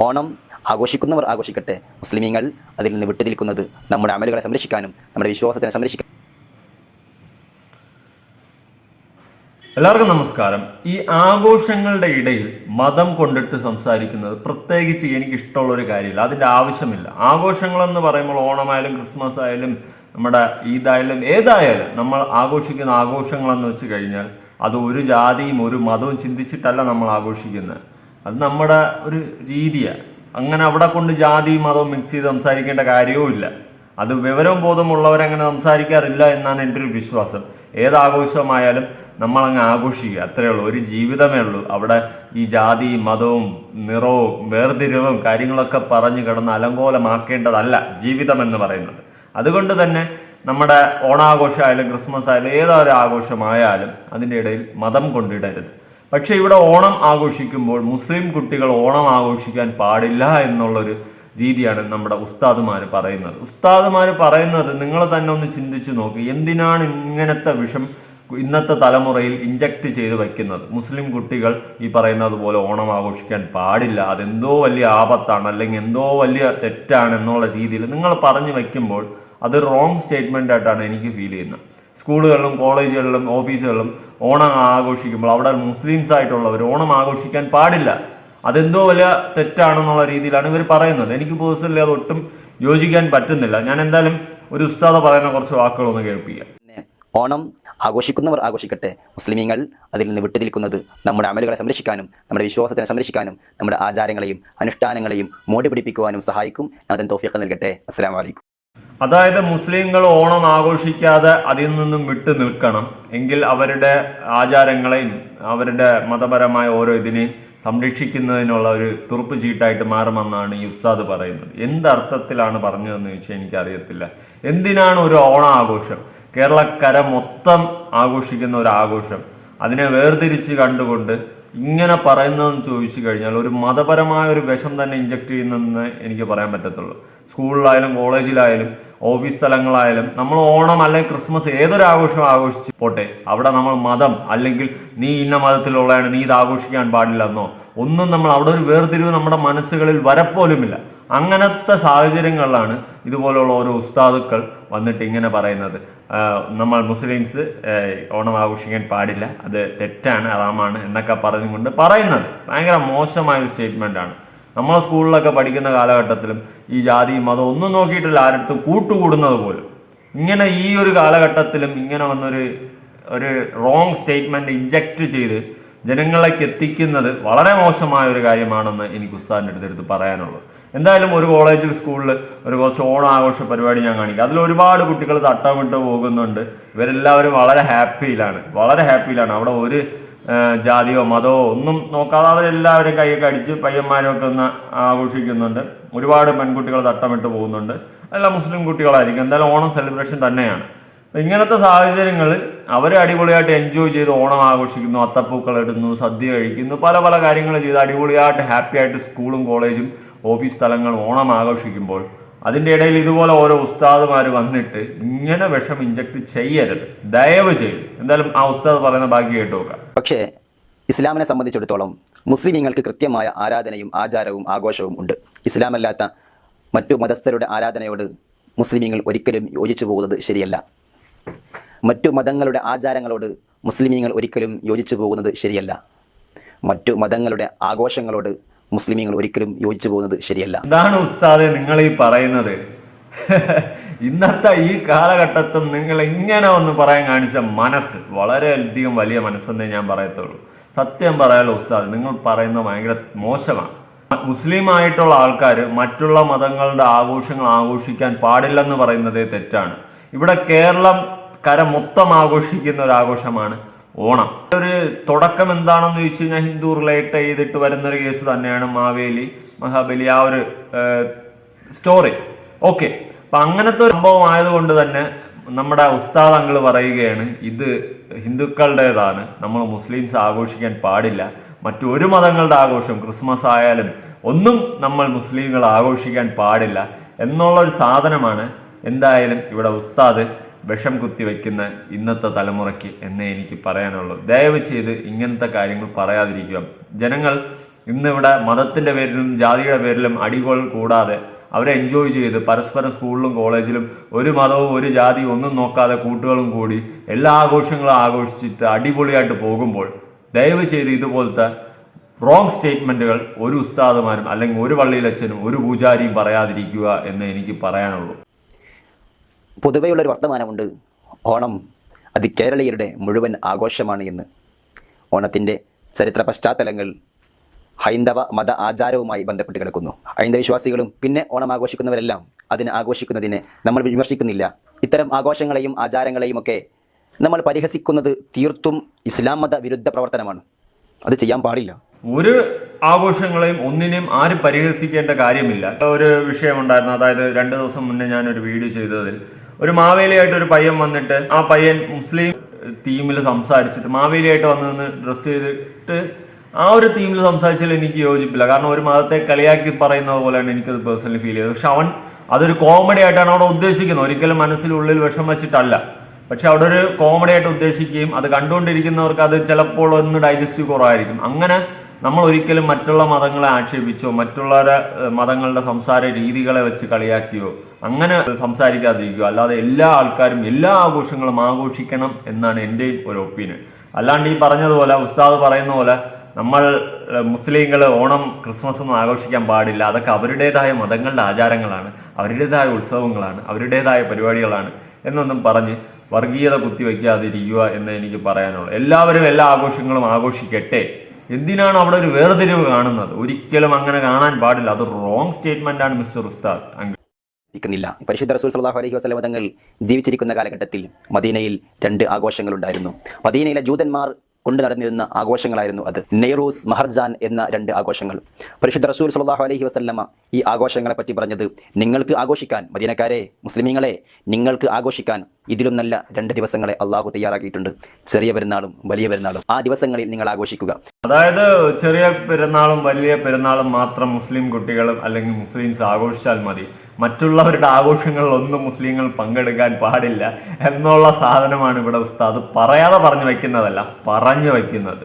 ഓണം ആഘോഷിക്കുന്നവർ ആഘോഷിക്കട്ടെ. മുസ്ലിമീങ്ങൾ അതിൽ നിന്ന് വിട്ടുനിൽക്കുന്നത് നമ്മുടെ അമലുകളെ സംരക്ഷിക്കാനും നമ്മുടെ വിശ്വാസത്തിനെ സംരക്ഷിക്കാനും. എല്ലാവർക്കും നമസ്കാരം. ഈ ആഘോഷങ്ങളുടെ ഇടയിൽ മതം കൊണ്ടിട്ട് സംസാരിക്കുന്നത് പ്രത്യേകിച്ച് എനിക്ക് ഇഷ്ടമുള്ള ഒരു കാര്യമില്ല. അതിന്റെ ആവശ്യമില്ല. ആഘോഷങ്ങളെന്ന് പറയുമ്പോൾ ഓണമായാലും ക്രിസ്മസ് ആയാലും നമ്മുടെ ഈദായാലും ഏതായാലും നമ്മൾ ആഘോഷിക്കുന്ന ആഘോഷങ്ങളെന്ന് വെച്ച് കഴിഞ്ഞാൽ അത് ഒരു ജാതിയും ഒരു മതവും ചിന്തിച്ചിട്ടല്ല നമ്മൾ ആഘോഷിക്കുന്നത്. അത് നമ്മുടെ ഒരു രീതിയാണ് അങ്ങനെ അവിടെ കൊണ്ട് ജാതി മതവും മിക്സ് ചെയ്ത് സംസാരിക്കേണ്ട കാര്യവും ഇല്ല. അത് വിവരവും ബോധമുള്ളവരങ്ങനെ സംസാരിക്കാറില്ല എന്നാണ് എന്റെ ഒരു വിശ്വാസം. ഏതാഘോഷമായാലും നമ്മളങ്ങ് ആഘോഷിക്കുക. അത്രയേ ഉള്ളൂ. ഒരു ജീവിതമേ ഉള്ളൂ. അവിടെ ഈ ജാതി മതവും നിറവും വേർതിരിവും കാര്യങ്ങളൊക്കെ പറഞ്ഞു കിടന്ന് അലങ്കോലമാക്കേണ്ടതല്ല ജീവിതം എന്ന് പറയുന്നത്. അതുകൊണ്ട് തന്നെ നമ്മുടെ ഓണാഘോഷമായാലും ക്രിസ്മസ് ആയാലും ഏതൊരു ആഘോഷമായാലും അതിന്റെ ഇടയിൽ മതം കൊണ്ടിടരുത്. പക്ഷേ ഇവിടെ ഓണം ആഘോഷിക്കുമ്പോൾ മുസ്ലിം കുട്ടികൾ ഓണം ആഘോഷിക്കാൻ പാടില്ല എന്നുള്ളൊരു രീതിയാണ് നമ്മുടെ ഉസ്താദുമാർ പറയുന്നത്. ഉസ്താദുമാർ പറയുന്നത് നിങ്ങൾ തന്നെ ഒന്ന് ചിന്തിച്ചു നോക്കി എന്തിനാണ് ഇങ്ങനത്തെ വിഷം ഇന്നത്തെ തലമുറയിൽ ഇഞ്ചക്ട് ചെയ്ത് വയ്ക്കുന്നത്? മുസ്ലിം കുട്ടികൾ ഈ പറയുന്നത് പോലെ ഓണം ആഘോഷിക്കാൻ പാടില്ല അതെന്തോ വലിയ ആപത്താണ് അല്ലെങ്കിൽ എന്തോ വലിയ തെറ്റാണ് എന്നുള്ള രീതിയിൽ നിങ്ങൾ പറഞ്ഞു വയ്ക്കുമ്പോൾ അത് റോങ് സ്റ്റേറ്റ്മെന്റ് ആയിട്ടാണ് എനിക്ക് ഫീൽ ചെയ്യുന്നത്. സ്കൂളുകളിലും കോളേജുകളിലും ഓഫീസുകളിലും ഓണം ആഘോഷിക്കുമ്പോൾ അവിടെ മുസ്ലിംസ് ആയിട്ടുള്ളവർ ഓണം ആഘോഷിക്കാൻ പാടില്ല. അതെന്തോ വലിയ തെറ്റാണെന്നുള്ള രീതിയിലാണ് ഇവർ പറയുന്നത്. എനിക്ക് പേഴ്സണലി അത് ഒട്ടും യോജിക്കാൻ പറ്റുന്നില്ല. ഞാൻ എന്തായാലും ഒരു ഉസ്താദ പറയുന്ന കുറച്ച് വാക്കുകളൊന്ന് കേൾപ്പിക്കാം. ഓണം ആഘോഷിക്കുന്നവർ ആഘോഷിക്കട്ടെ. മുസ്ലിമീങ്ങൾ അതിൽ നിന്ന് വിട്ടുനിൽക്കുന്നത് നമ്മുടെ അമലുകളെ സംരക്ഷിക്കാനും നമ്മുടെ വിശ്വാസത്തിനെ സംരക്ഷിക്കാനും നമ്മുടെ ആചാരങ്ങളെയും അനുഷ്ഠാനങ്ങളെയും മോടി പിടിപ്പിക്കുവാനും സഹായിക്കും അതിന് തോഫിയൊക്കെ നൽകട്ടെ. അസ്സാം അലൈക്കും. അതായത് മുസ്ലിങ്ങൾ ഓണം ആഘോഷിക്കാതെ അതിൽ നിന്നും വിട്ടു നിൽക്കണം. എങ്കിൽ അവരുടെ ആചാരങ്ങളെയും അവരുടെ മതപരമായ ഓരോ ഇതിനെയും സംരക്ഷിക്കുന്നതിനുള്ള ഒരു തുറുപ്പ് ചീട്ടായിട്ട് മാറുമെന്നാണ് ഈ ഉസ്താദ് പറയുന്നത്. എന്തർത്ഥത്തിലാണ് പറഞ്ഞതെന്ന് ചോദിച്ചാൽ എനിക്കറിയത്തില്ല. എന്തിനാണ് ഒരു ഓണ ആഘോഷം കേരളക്കര മൊത്തം ആഘോഷിക്കുന്ന ഒരു ആഘോഷം. അതിനെ വേർതിരിച്ച് കണ്ടുകൊണ്ട് ഇങ്ങനെ പറയുന്നതെന്ന് ചോദിച്ചു കഴിഞ്ഞാൽ ഒരു മതപരമായ ഒരു വിഷം തന്നെ ഇഞ്ചക്ട് ചെയ്യുന്നതെന്ന് എനിക്ക് പറയാൻ പറ്റത്തുള്ളൂ. സ്കൂളിലായാലും കോളേജിലായാലും ഓഫീസ് സ്ഥലങ്ങളായാലും നമ്മൾ ഓണം അല്ലെങ്കിൽ ക്രിസ്മസ് ഏതൊരു ആഘോഷം ആഘോഷിച്ച് പോട്ടെ. അവിടെ നമ്മൾ മതം അല്ലെങ്കിൽ നീ ഇന്ന മതത്തിലുള്ളതാണ് നീ ഇത് ആഘോഷിക്കാൻ പാടില്ലെന്നോ. ഒന്നും നമ്മൾ അവിടെ ഒരു വേർതിരിവ് നമ്മുടെ മനസ്സുകളിൽ വരപ്പോലുമില്ല. അങ്ങനത്തെ സാഹചര്യങ്ങളിലാണ് ഇതുപോലുള്ള ഓരോ ഉസ്താദുക്കൾ വന്നിട്ട് ഇങ്ങനെ പറയുന്നത്. നമ്മൾ മുസ്ലിംസ് ഓണം ആഘോഷിക്കാൻ പാടില്ല. അത് തെറ്റാണ് അറാമാണ് എന്നൊക്കെ പറഞ്ഞുകൊണ്ട് പറയുന്നത്. ഭയങ്കര മോശമായ ഒരു സ്റ്റേറ്റ്മെന്റ് ആണ്. നമ്മളെ സ്കൂളിലൊക്കെ പഠിക്കുന്ന കാലഘട്ടത്തിലും ഈ ജാതി മതം ഒന്നും നോക്കിയിട്ടില്ല ആരടുത്തും കൂട്ടുകൂടുന്നത് പോലും. ഇങ്ങനെ ഈ ഒരു കാലഘട്ടത്തിലും ഇങ്ങനെ വന്നൊരു ഒരു റോങ് സ്റ്റേറ്റ്മെന്റ് ഇഞ്ചക്ട് ചെയ്ത് ജനങ്ങളിലേക്ക് എത്തിക്കുന്നത് വളരെ മോശമായ ഒരു കാര്യമാണെന്ന് എനിക്ക് ഉസ്താദിന്റെ അടുത്ത് എടുത്ത് പറയാനുള്ളൂ. എന്തായാലും ഒരു കോളേജിൽ സ്കൂളിൽ ഒരു കുറച്ച് ഓണാഘോഷ പരിപാടി ഞാൻ കാണിക്കാം. അതിൽ ഒരുപാട് കുട്ടികൾ തട്ടമിട്ട് പോകുന്നുണ്ട്. ഇവരെല്ലാവരും വളരെ ഹാപ്പിയിലാണ് വളരെ ഹാപ്പിയിലാണ് അവിടെ ഒരു ജാതിയോ മതമോ ഒന്നും നോക്കാതെ അവരെല്ലാവരും കൈയൊക്കെ അടിച്ച് പയ്യന്മാരൊക്കെ ഒന്ന് ആഘോഷിക്കുന്നുണ്ട്. ഒരുപാട് പെൺകുട്ടികൾ തട്ടമിട്ട് പോകുന്നുണ്ട്. എല്ലാം മുസ്ലിം കുട്ടികളായിരിക്കും. എന്തായാലും ഓണം സെലിബ്രേഷൻ തന്നെയാണ്. ഇങ്ങനത്തെ സാഹചര്യങ്ങളിൽ അവർ അടിപൊളിയായിട്ട് എൻജോയ് ചെയ്ത് ഓണം ആഘോഷിക്കുന്നു അത്തപ്പൂക്കൾ ഇടുന്നു സദ്യ കഴിക്കുന്നു പല പല കാര്യങ്ങൾ ചെയ്ത് അടിപൊളിയായിട്ട് ഹാപ്പിയായിട്ട് സ്കൂളും കോളേജും ഓഫീസ് സ്ഥലങ്ങളും ഓണം ആഘോഷിക്കുമ്പോൾ അതിന്റെ ഇടയിൽ ഇതുപോലെ ഓരോ ഉസ്താദുമാർ വന്നിട്ട് ഇങ്ങനെ വിഷം ഇഞ്ചക്ട് ചെയ്യരുത്. ദയവ് ചെയ്ത്. എന്തായാലും ആ ഉസ്താദ് പറയുന്ന ബാക്കി കേട്ട് നോക്കാം. പക്ഷേ ഇസ്ലാമിനെ സംബന്ധിച്ചിടത്തോളം മുസ്ലിമീങ്ങൾക്ക് കൃത്യമായ ആരാധനയും ആചാരവും ആഘോഷവും ഉണ്ട്. ഇസ്ലാമല്ലാത്ത മറ്റു മതസ്ഥരുടെ ആരാധനയോട് മുസ്ലിമീങ്ങൾ ഒരിക്കലും യോജിച്ചു പോകുന്നത് ശരിയല്ല. മറ്റു മതങ്ങളുടെ ആചാരങ്ങളോട് മുസ്ലിമീങ്ങൾ ഒരിക്കലും യോജിച്ചു പോകുന്നത് ശരിയല്ല. മറ്റു മതങ്ങളുടെ ആഘോഷങ്ങളോട് മുസ്ലിമീങ്ങൾ ഒരിക്കലും യോജിച്ചു പോകുന്നത് ശരിയല്ല. ഇതാണ് ഉസ്താദെ നിങ്ങൾ ഈ പറയുന്നത്? ഇന്നത്തെ ഈ കാലഘട്ടത്തിൽ നിങ്ങൾ ഇങ്ങനെ ഒന്ന് പറയാൻ കാണിച്ച മനസ്സ് വളരെയധികം വലിയ മനസ്സെന്നേ ഞാൻ പറയത്തുള്ളൂ. സത്യം പറയാലോ ഉസ്താദ് നിങ്ങൾ പറയുന്നത് ഭയങ്കര മോശമാണ്. മുസ്ലിം ആയിട്ടുള്ള ആൾക്കാർ മറ്റുള്ള മതങ്ങളുടെ ആഘോഷങ്ങൾ ആഘോഷിക്കാൻ പാടില്ലെന്ന് പറയുന്നത് തെറ്റാണ്. ഇവിടെ കേരളം കര മൊത്തം ആഘോഷിക്കുന്ന ഒരു ആഘോഷമാണ്. ഓണം. ഒരു തുടക്കം എന്താണെന്ന് ചോദിച്ചു കഴിഞ്ഞാൽ ഹിന്ദു റിലേറ്റ് ചെയ്തിട്ട് വരുന്ന ഒരു കേസ് തന്നെയാണ് മാവേലി മഹാബലി ആ ഒരു സ്റ്റോറി. ഓക്കെ. അപ്പൊ അങ്ങനത്തെ ഒരു സംഭവം ആയതുകൊണ്ട് തന്നെ നമ്മുടെ ഉസ്താദങ്ങൾ പറയുകയാണ് ഇത് ഹിന്ദുക്കളുടേതാണ്. നമ്മൾ മുസ്ലിംസ് ആഘോഷിക്കാൻ പാടില്ല. മറ്റൊരു മതങ്ങളുടെ ആഘോഷം ക്രിസ്മസ് ആയാലും ഒന്നും നമ്മൾ മുസ്ലിങ്ങൾ ആഘോഷിക്കാൻ പാടില്ല. എന്നുള്ള ഒരു സാധനമാണ്. എന്തായാലും ഇവിടെ ഉസ്താദ് വിഷം കുത്തിവെക്കുന്ന ഇന്നത്തെ തലമുറയ്ക്ക് എന്നേ എനിക്ക് പറയാനുള്ളൂ. ദയവ് ചെയ്ത് ഇങ്ങനത്തെ കാര്യങ്ങൾ പറയാതിരിക്കുക. ജനങ്ങൾ ഇന്നിവിടെ മതത്തിന്റെ പേരിലും ജാതിയുടെ പേരിലും അടികൾ കൂടാതെ അവരെ എൻജോയ് ചെയ്ത് പരസ്പരം സ്കൂളിലും കോളേജിലും ഒരു മതവും ഒരു ജാതിയും ഒന്നും നോക്കാതെ കൂട്ടുകളും കൂടി എല്ലാ ആഘോഷങ്ങളും ആഘോഷിച്ചിട്ട് അടിപൊളിയായിട്ട് പോകുമ്പോൾ ദയവ് ചെയ്ത് ഇതുപോലത്തെ റോങ് സ്റ്റേറ്റ്മെന്റുകൾ ഒരു ഉസ്താദുമാരും അല്ലെങ്കിൽ ഒരു പള്ളിയിലച്ഛനും ഒരു പൂജാരിയും പറയാതിരിക്കുക എന്ന് എനിക്ക് പറയാനുള്ളൂ. പൊതുവെയുള്ളൊരു വർത്തമാനമുണ്ട്. ഓണം അത് കേരളീയരുടെ മുഴുവൻ ആഘോഷമാണ് എന്ന്. ഓണത്തിന്റെ ചരിത്ര പശ്ചാത്തലങ്ങൾ ഹൈന്ദവ മത ആചാരവുമായി ബന്ധപ്പെട്ട് കിടക്കുന്നു. ഹൈന്ദവ വിശ്വാസികളും പിന്നെ ഓണം ആഘോഷിക്കുന്നവരെല്ലാം അതിനെ ആഘോഷിക്കുന്നതിനെ നമ്മൾ വിമർശിക്കുന്നില്ല. ഇത്തരം ആഘോഷങ്ങളെയും ആചാരങ്ങളെയും ഒക്കെ നമ്മൾ പരിഹസിക്കുന്നത് തീർത്തും ഇസ്ലാം മത വിരുദ്ധ പ്രവർത്തനമാണ്. അത് ചെയ്യാൻ പാടില്ല. ഒരു ആഘോഷങ്ങളെയും ഒന്നിനെയും ആരും പരിഹസിക്കേണ്ട കാര്യമില്ല. ഒരു വിഷയമുണ്ടായിരുന്നു അതായത് രണ്ട് ദിവസം മുന്നേ ഞാൻ ഒരു വീഡിയോ ചെയ്തതിൽ ഒരു മാവേലിയായിട്ട് ഒരു പയ്യൻ വന്നിട്ട് ആ പയ്യൻ മുസ്ലിം തീമിൽ സംസാരിച്ചിട്ട് മാവേലിയായിട്ട് വന്നു നിന്ന് ഡ്രസ്സ് ചെയ്തിട്ട് ആ ഒരു തീമിൽ സംസാരിച്ചതിൽ എനിക്ക് യോജിപ്പില്ല. കാരണം ഒരു മതത്തെ കളിയാക്കി പറയുന്നത് പോലെയാണ് എനിക്കത് പേഴ്സണലി ഫീൽ ചെയ്തത്. പക്ഷെ അവൻ അതൊരു കോമഡി ആയിട്ടാണ് അവിടെ ഉദ്ദേശിക്കുന്നത്. ഒരിക്കലും മനസ്സിലുള്ളിൽ വിഷം വെച്ചിട്ടല്ല. പക്ഷെ അവിടെ ഒരു കോമഡി ആയിട്ട് ഉദ്ദേശിക്കുകയും അത് കണ്ടുകൊണ്ടിരിക്കുന്നവർക്ക് അത് ചിലപ്പോൾ ഒന്ന് ഡൈജസ്റ്റ് കുറവായിരിക്കും. അങ്ങനെ നമ്മൾ ഒരിക്കലും മറ്റുള്ള മതങ്ങളെ ആക്ഷേപിച്ചോ മറ്റുള്ളവരെ മതങ്ങളുടെ സംസാര രീതികളെ വെച്ച് കളിയാക്കിയോ അങ്ങനെ സംസാരിക്കാതിരിക്കുക അല്ലാതെ എല്ലാ ആൾക്കാരും എല്ലാ ആഘോഷങ്ങളും ആഘോഷിക്കണം എന്നാണ് എന്റെയും ഒരു ഒപ്പീനിയൻ. അല്ലാണ്ട് ഈ പറഞ്ഞതുപോലെ ഉസ്താദ് പറയുന്ന പോലെ നമ്മൾ മുസ്ലിങ്ങൾ ഓണം ക്രിസ്മസ് ഒന്നും ആഘോഷിക്കാൻ പാടില്ല. അതൊക്കെ അവരുടേതായ മതങ്ങളുടെ ആചാരങ്ങളാണ് അവരുടേതായ ഉത്സവങ്ങളാണ് അവരുടേതായ പരിപാടികളാണ് എന്നൊന്നും പറഞ്ഞ് വർഗീയത കുത്തിവെക്കാതിരിക്കുക എന്ന് എനിക്ക് പറയാനുള്ളൂ. എല്ലാവരും എല്ലാ ആഘോഷങ്ങളും ആഘോഷിക്കട്ടെ. എന്തിനാണ് അവിടെ ഒരു വേർതിരിവ് കാണുന്നത്? ഒരിക്കലും അങ്ങനെ കാണാൻ പാടില്ല. അത് റോങ് സ്റ്റേറ്റ്മെന്റ് ആണ് മിസ്റ്റർ ഉസ്താദ്. അങ്കിൾ ഇരിക്കുന്നില്ല. പരിശുദ്ധ റസൂൽ സല്ലാഹു അലൈഹി വസ്ലമതങ്ങൾ ജീവിച്ചിരിക്കുന്ന കാലഘട്ടത്തിൽ മദീനയിൽ രണ്ട് ആഘോഷങ്ങളുണ്ടായിരുന്നു മദീനയിലെ ജൂതന്മാർ കൊണ്ടു നടന്നിരുന്ന ആഘോഷങ്ങളായിരുന്നു അത്. നെയ്റൂസ് മഹർജാൻ എന്ന രണ്ട് ആഘോഷങ്ങൾ. പരിശുദ്ധ റസൂൽ സുല്ലാഹു അലഹി വസല്ലമ ഈ ആഘോഷങ്ങളെ പറ്റി പറഞ്ഞത് നിങ്ങൾക്ക് ആഘോഷിക്കാൻ മദീനക്കാരെ മുസ്ലിമീങ്ങളെ നിങ്ങൾക്ക് ആഘോഷിക്കാൻ ഇതിലും നല്ല രണ്ട് ദിവസങ്ങളെ അള്ളാഹു തയ്യാറാക്കിയിട്ടുണ്ട്. ചെറിയ പെരുന്നാളും വലിയ പെരുന്നാളും. ആ ദിവസങ്ങളിൽ നിങ്ങൾ ആഘോഷിക്കുക. അതായത് ചെറിയ പെരുന്നാളും വലിയ പെരുന്നാളും മാത്രം മുസ്ലിം കുട്ടികളും അല്ലെങ്കിൽ മുസ്ലിംസ് ആഘോഷിച്ചാൽ മതി. മറ്റുള്ളവരുടെ ആഘോഷങ്ങളിൽ ഒന്നും മുസ്ലിങ്ങൾ പങ്കെടുക്കാൻ പാടില്ല എന്നുള്ള സാധനമാണ് ഇവിടെ ഉസ്താദ് പറയാതെ പറഞ്ഞു വയ്ക്കുന്നതല്ല പറഞ്ഞു വയ്ക്കുന്നത്.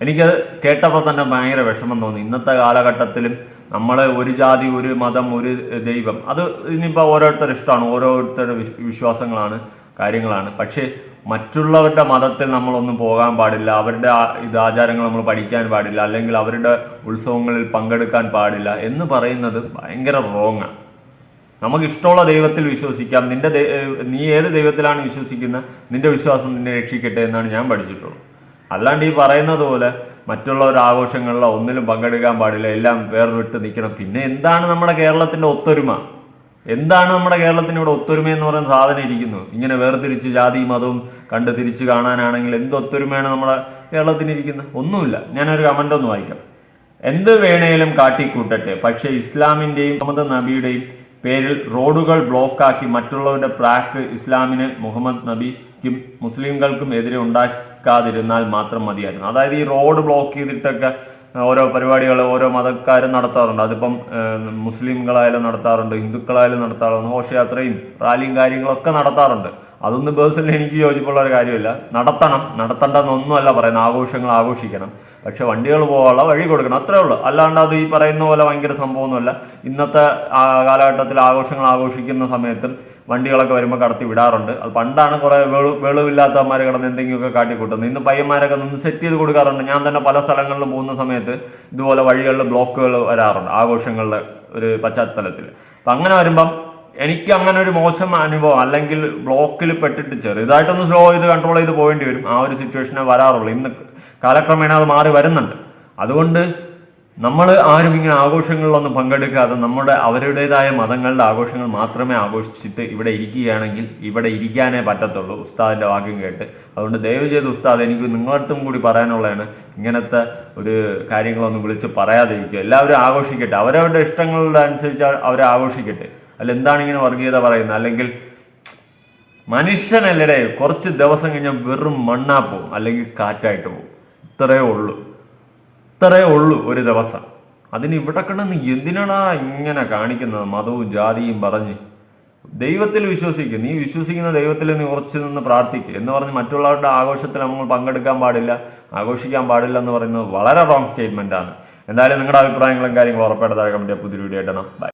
എനിക്കത് കേട്ടപ്പോൾ തന്നെ ഭയങ്കര വിഷമം തോന്നി. ഇന്നത്തെ കാലഘട്ടത്തിലും നമ്മൾ ഒരു ജാതി ഒരു മതം ഒരു ദൈവം അത് ഇനിയിപ്പോൾ ഓരോരുത്തരുടെ ഇഷ്ടമാണ് ഓരോരുത്തരുടെ വിശ്- വിശ്വാസങ്ങളാണ് കാര്യങ്ങളാണ്. പക്ഷേ മറ്റുള്ളവരുടെ മതത്തിൽ നമ്മളൊന്നും പോകാൻ പാടില്ല അവരുടെ ഇത് ആചാരങ്ങൾ നമ്മൾ പഠിക്കാൻ പാടില്ല അല്ലെങ്കിൽ അവരുടെ ഉത്സവങ്ങളിൽ പങ്കെടുക്കാൻ പാടില്ല എന്ന് പറയുന്നത് ഭയങ്കര റോങ്ങാണ് നമുക്ക് ഇഷ്ടമുള്ള ദൈവത്തിൽ വിശ്വസിക്കാം. നിന്റെ നീ ഏത് ദൈവത്തിലാണ് വിശ്വസിക്കുന്നത്? നിന്റെ വിശ്വാസം നിന്നെ രക്ഷിക്കട്ടെ എന്നാണ് ഞാൻ പഠിച്ചിട്ടുള്ളത്. അല്ലാണ്ട് ഈ പറയുന്നത് പോലെ മറ്റുള്ളവരുടെ ആഘോഷങ്ങളിലോ ഒന്നിലും പങ്കെടുക്കാൻ പാടില്ല. എല്ലാം വേർവിട്ട് നിൽക്കണം. പിന്നെ എന്താണ് നമ്മുടെ കേരളത്തിന്റെ ഒത്തൊരുമ? എന്താണ് നമ്മുടെ കേരളത്തിന് ഇവിടെ ഒത്തൊരുമ എന്ന് പറയുന്ന സാധനം ഇരിക്കുന്നു? ഇങ്ങനെ വേർതിരിച്ച് ജാതി മതവും കണ്ട് തിരിച്ച് കാണാനാണെങ്കിൽ എന്ത് ഒത്തൊരുമയാണ് നമ്മുടെ കേരളത്തിന് ഇരിക്കുന്നത്? ഒന്നുമില്ല. ഞാനൊരു കമന്റ് ഒന്ന് വായിക്കാം. എന്ത് വേണേലും കാട്ടിക്കൂട്ടട്ടെ. പക്ഷേ ഇസ്ലാമിന്റെയും മുഹമ്മദ് നബിയുടെയും പേരിൽ റോഡുകൾ ബ്ലോക്കാക്കി മറ്റുള്ളവരുടെ പ്രാക്ക് ഇസ്ലാമിന് മുഹമ്മദ് നബിക്കും മുസ്ലിംകൾക്കും എതിരെ ഉണ്ടാക്കാതിരുന്നാൽ മാത്രം മതിയായിരുന്നു. അതായത് ഈ റോഡ് ബ്ലോക്ക് ചെയ്തിട്ടൊക്കെ ഓരോ പരിപാടികൾ ഓരോ മതക്കാരും നടത്താറുണ്ട്. അതിപ്പം മുസ്ലിംകളായാലും നടത്താറുണ്ട് ഹിന്ദുക്കളായാലും നടത്താറുണ്ട് ഘോഷയാത്രയും റാലിയും കാര്യങ്ങളൊക്കെ നടത്താറുണ്ട്. അതൊന്നും പേഴ്സണലി എനിക്ക് യോജിപ്പുള്ള ഒരു കാര്യമില്ല. നടത്തണം നടത്തണ്ടെന്നൊന്നുമല്ല പറയുന്നത്. ആഘോഷങ്ങൾ ആഘോഷിക്കണം. പക്ഷെ വണ്ടികൾ പോകാനുള്ള വഴി കൊടുക്കണം. അത്രേ ഉള്ളൂ. അല്ലാണ്ട് അത് ഈ പറയുന്ന പോലെ ഭയങ്കര സംഭവമൊന്നുമല്ല. ഇന്നത്തെ കാലഘട്ടത്തിൽ ആഘോഷങ്ങൾ ആഘോഷിക്കുന്ന സമയത്തും വണ്ടികളൊക്കെ വരുമ്പോൾ കടത്തി വിടാറുണ്ട്. അത് പണ്ടാണ് കുറെ വെളു വെളിവില്ലാത്തമാർ കിടന്ന് എന്തെങ്കിലുമൊക്കെ കാട്ടിക്കൂട്ടുന്നത്. ഇന്ന് പയ്യന്മാരൊക്കെ നിന്ന് സെറ്റ് ചെയ്ത് കൊടുക്കാറുണ്ട്. ഞാൻ തന്നെ പല സ്ഥലങ്ങളിലും പോകുന്ന സമയത്ത് ഇതുപോലെ വഴികളിൽ ബ്ലോക്കുകൾ വരാറുണ്ട്. ആഘോഷങ്ങളുടെ ഒരു പശ്ചാത്തലത്തിൽ അപ്പം അങ്ങനെ വരുമ്പം എനിക്ക് അങ്ങനെ ഒരു മോശം അനുഭവം അല്ലെങ്കിൽ ബ്ലോക്കിൽ പെട്ടിട്ട് ചെറുതായിട്ടൊന്ന് സ്ലോ ചെയ്ത് കൺട്രോൾ ചെയ്ത് പോകേണ്ടി വരും. ആ ഒരു സിറ്റുവേഷനെ വരാറുള്ളൂ. ഇന്ന് കാലക്രമേണ അത് മാറി വരുന്നുണ്ട്. അതുകൊണ്ട് നമ്മൾ ആരും ഇങ്ങനെ ആഘോഷങ്ങളിലൊന്നും പങ്കെടുക്കാതെ നമ്മുടെ അവരുടേതായ മതങ്ങളുടെ ആഘോഷങ്ങൾ മാത്രമേ ആഘോഷിച്ചിട്ട് ഇവിടെ ഇരിക്കുകയാണെങ്കിൽ ഇവിടെ ഇരിക്കാനേ പറ്റത്തുള്ളൂ. ഉസ്താദിന്റെ വാക്യം കേട്ട്. അതുകൊണ്ട് ദയവ് ചെയ്ത് ഉസ്താദ് എനിക്ക് നിങ്ങളടുത്തും കൂടി പറയാനുള്ളതാണ്. ഇങ്ങനത്തെ ഒരു കാര്യങ്ങളൊന്നും വിളിച്ച് പറയാതിരിക്കുക. എല്ലാവരും ആഘോഷിക്കട്ടെ. അവരവരുടെ ഇഷ്ടങ്ങളുടെ അനുസരിച്ച് അവരെ ആഘോഷിക്കട്ടെ. അല്ല എന്താണ് ഇങ്ങനെ വർഗീയത പറയുന്നത്? അല്ലെങ്കിൽ മനുഷ്യനല്ലടെ കുറച്ച് ദിവസം കഴിഞ്ഞാൽ വെറും മണ്ണാ പോവും അല്ലെങ്കിൽ കാറ്റായിട്ട് പോവും. ഇത്രയേ ഉള്ളൂ. ഇത്രയേ ഉള്ളൂ ഒരു ദിവസം. അതിന് ഇവിടെ കിടന്ന് എന്തിനാടാ ഇങ്ങനെ കാണിക്കുന്നത്? മതവും ജാതിയും പറഞ്ഞ്. ദൈവത്തിൽ വിശ്വസിക്കുക നീ വിശ്വസിക്കുന്ന ദൈവത്തിൽ നീ ഉറച്ചു നിന്ന് പ്രാർത്ഥിക്കുക എന്ന് പറഞ്ഞ് മറ്റുള്ളവരുടെ ആഘോഷത്തിൽ നമ്മൾ പങ്കെടുക്കാൻ പാടില്ല ആഘോഷിക്കാൻ പാടില്ല എന്ന് പറയുന്നത് വളരെ റോങ് സ്റ്റേറ്റ്മെന്റ് ആണ്. എന്തായാലും നിങ്ങളുടെ അഭിപ്രായങ്ങളും കാര്യങ്ങളും ഉറപ്പായിട്ട് താഴെ കമന്റ് പുതിയ വീഡിയോ ഇടണം ബൈ